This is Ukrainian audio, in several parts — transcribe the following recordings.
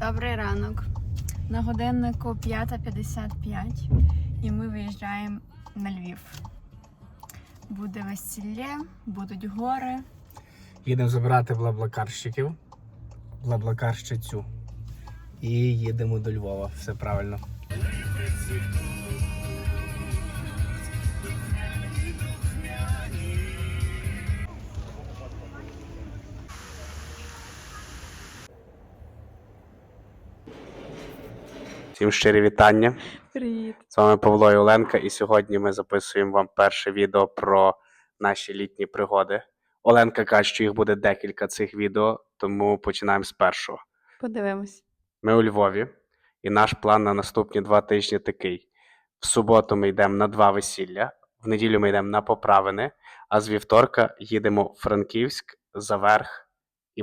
Добрий ранок. На годиннику 5.55 і ми виїжджаємо на Львів. Буде весілля, будуть гори. Їдемо забирати блаблакарщиків, блаблакарщицю. І їдемо до Львова. Все правильно. Всім щирі вітання. Привіт! З вами Павло і Оленка, і сьогодні ми записуємо вам перше відео про наші літні пригоди. Оленка каже, що їх буде декілька цих відео, тому починаємо з першого. Подивимось. Ми у Львові, і наш план на наступні два тижні такий: в суботу ми йдемо на два весілля, в неділю ми йдемо на поправини, а з вівторка їдемо в Франківськ, Заверх і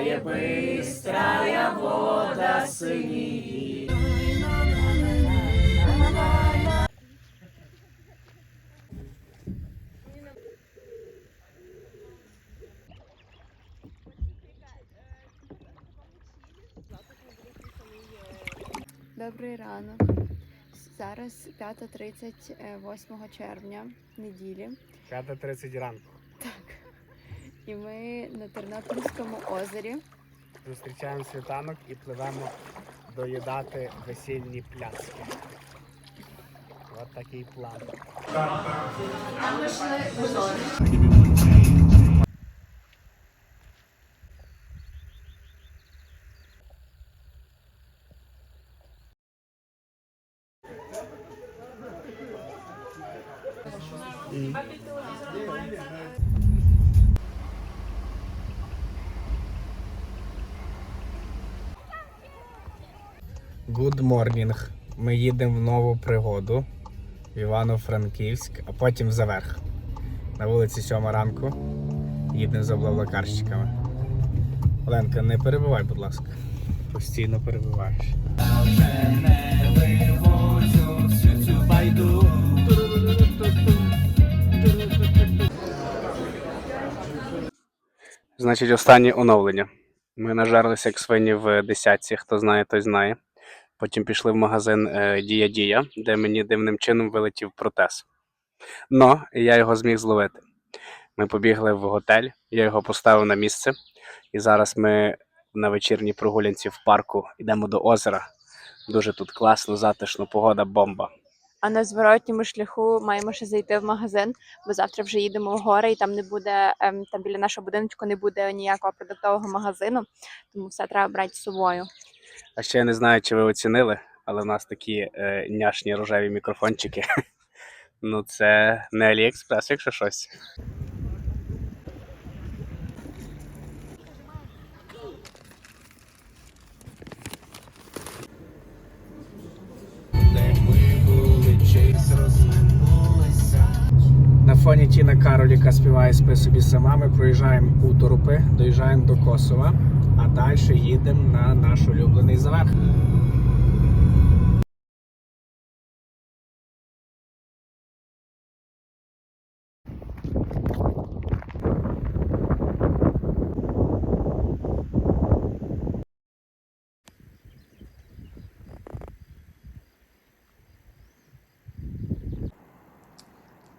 то є бистрая вода синій. Добрий ранок. Зараз 5.30 е, 8 червня, неділі. 5.30 ранку. Так. І ми на Тернопільському озері. Зустрічаємо світанок і пливемо доїдати весільні пляски. От такий план. А ми йшли до Good morning. Ми їдемо в нову пригоду в Івано-Франківськ, а потім Заверх. На вулиці 7 ранку. Їдемо за блаблакарщиками. Оленка, не перебивай, будь ласка. Постійно перебиваєш. Значить, останнє оновлення. Ми нажарлися як свині в десятці, хто знає, той знає. Потім пішли в магазин е, Дія Дія, де мені дивним чином вилетів протез. Но я його зміг зловити. Ми побігли в готель, я його поставив на місце. І зараз ми на вечірній прогулянці в парку йдемо до озера. Дуже тут класно, затишно, погода бомба. А на зворотньому шляху маємо ще зайти в магазин, бо завтра вже їдемо в гори, і там не буде ем, там біля нашого будиночку не буде ніякого продуктового магазину, тому все треба брати з собою. А ще я не знаю, чи ви оцінили, але в нас такі е, няшні рожеві мікрофончики. Ну, це не Аліекспрес, якщо щось. На фоні Тіна Кароль, яка співає спи собі сама, ми проїжджаємо у Торопи, доїжджаємо до Косова, а далі їдемо на наш улюблений заверх.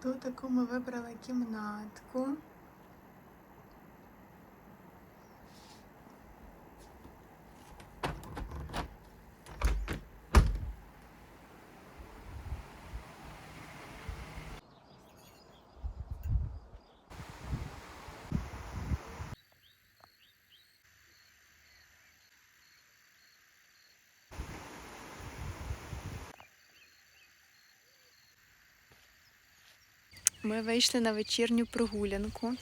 Тут таку ми вибрали кімнатку. Ми вийшли на вечірню прогулянку,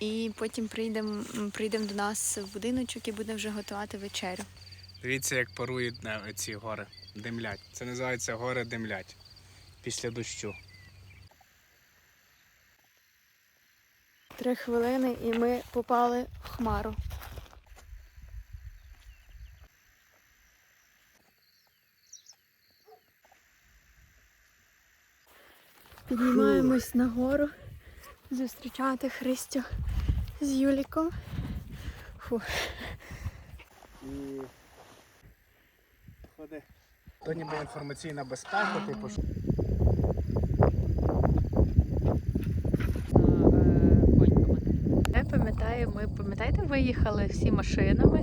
і потім прийдемо прийдемо до нас в будиночок і будемо вже готувати вечерю. Дивіться, як парують на ці гори. Димлять. Це називається гори димлять. Після дощу. Три хвилини, і ми попали в хмару. Піднімаємось нагору зустрічати Христю з Юліком. Фу. І ходи. То ніби інформаційна безпека, типу. що- Я пам'ятаю, ми пам'ятаєте, виїхали всі машинами.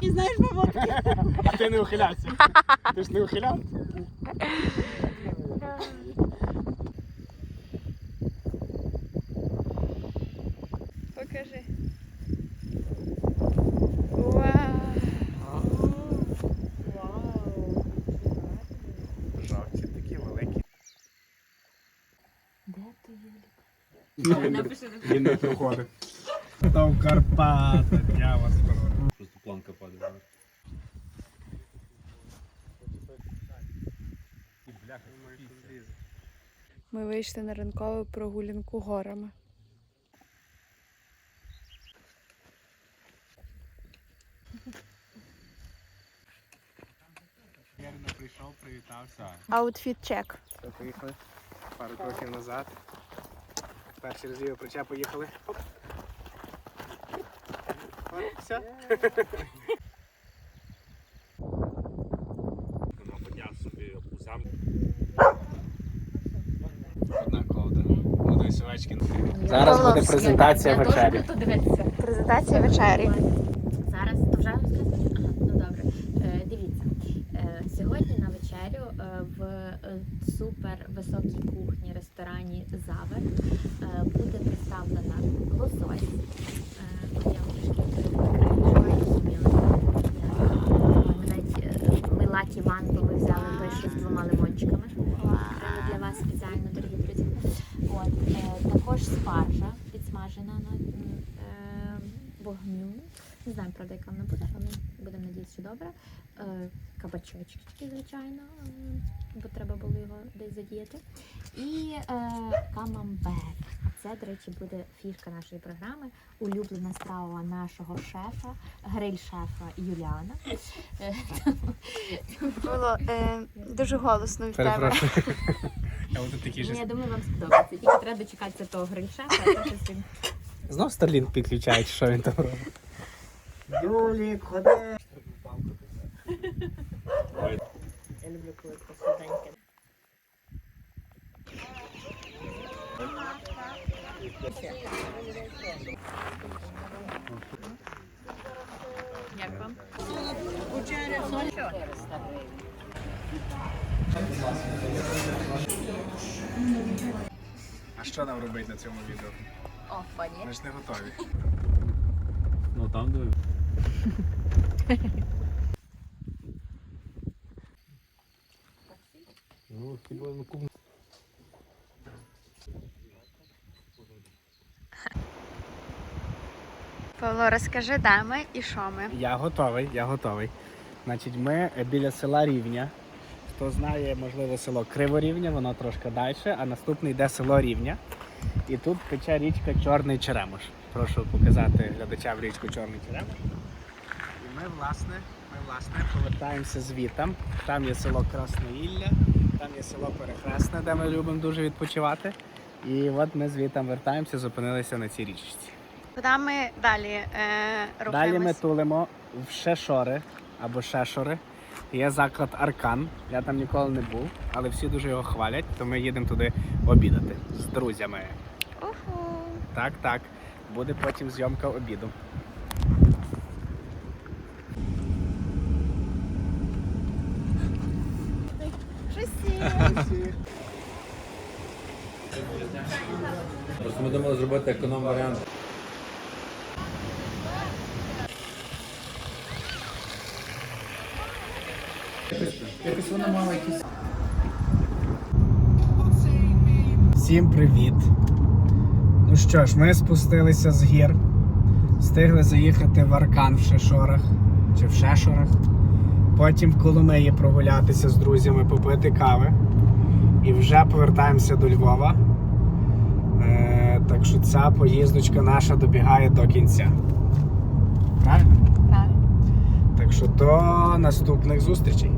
І знаєш, А ти не ухилявся. Ти ж не ухиляв? Покажи. Вау! Жовті такі великі. Де ти, Юлік? Він не проходить. Там Карпати, я вас прошу. Ми вийшли на ранкову прогулянку горами. Вірно прийшов, привітався. Аутфіт чек. Все, поїхали. Пару кроків назад. Перший раз ліве плече поїхали. Оп. От, все. Вона підняв собі узям. Одна Сівачкін. Зараз буде презентація вечері. Презентація вечері. Зараз то вже розказати? Ага, ну добре. Е, дивіться, е, сьогодні на вечерю е, в е, супер високій кухні ресторані Завер е, буде представлена лосось. Е, я. Навіть е, ми лакі ван, бо ми взяли той, що з двома підсмажена на е, вогню. Не знаю, правда, яка вона буде, але будемо надіятися, що добре. Е, кабачочки, звичайно, бо треба було його десь задіяти. І е, камамбер. А це, до речі, буде фішка нашої програми. Улюблена страва нашого шефа, гриль-шефа Юліана. Е, Було е, дуже голосно в тебе. Я думаю, вам сподобається. Тільки треба дочекатися того гриль-шефа, а то щось він Знов Старлінг підключають, що він там робить. Юлік, ходи. Я люблю, коли таке солоденьке. Як вам? А що нам робити на цьому відео? О. Ми ж не готові. Ну там диви. Ну, хіба ну кум. Павло, розкажи, де ми і що ми. Я готовий, я готовий. Значить, ми біля села Рівня. Хто знає, можливо, село Криворівня, воно трошки далі, а наступне йде село Рівня. І тут тече річка Чорний Черемош. Прошу показати глядачам річку Чорний Черемош. І ми, власне, ми, власне, повертаємося звітом. Там є село Красноїлля, там є село Перехресне, де ми любимо дуже відпочивати. І от ми звітом вертаємося, зупинилися на цій річці. Куди ми далі е, Далі ми тулимо в Шешори або Шешори. Є заклад Аркан. Я там ніколи не був, але всі дуже його хвалять, то ми їдемо туди обідати з друзями. Уху. Так, так. Буде потім зйомка обіду. Просто ми думали зробити економ варіант. Якось вона мала якісь Всім привіт! Ну що ж, ми спустилися з гір, встигли заїхати в Аркан в Шешорах чи в Шешорах. Потім в Коломиї прогулятися з друзями, попити кави. І вже повертаємося до Львова. Е, так що ця поїздочка наша добігає до кінця. Правильно? Правильно. Так що до наступних зустрічей.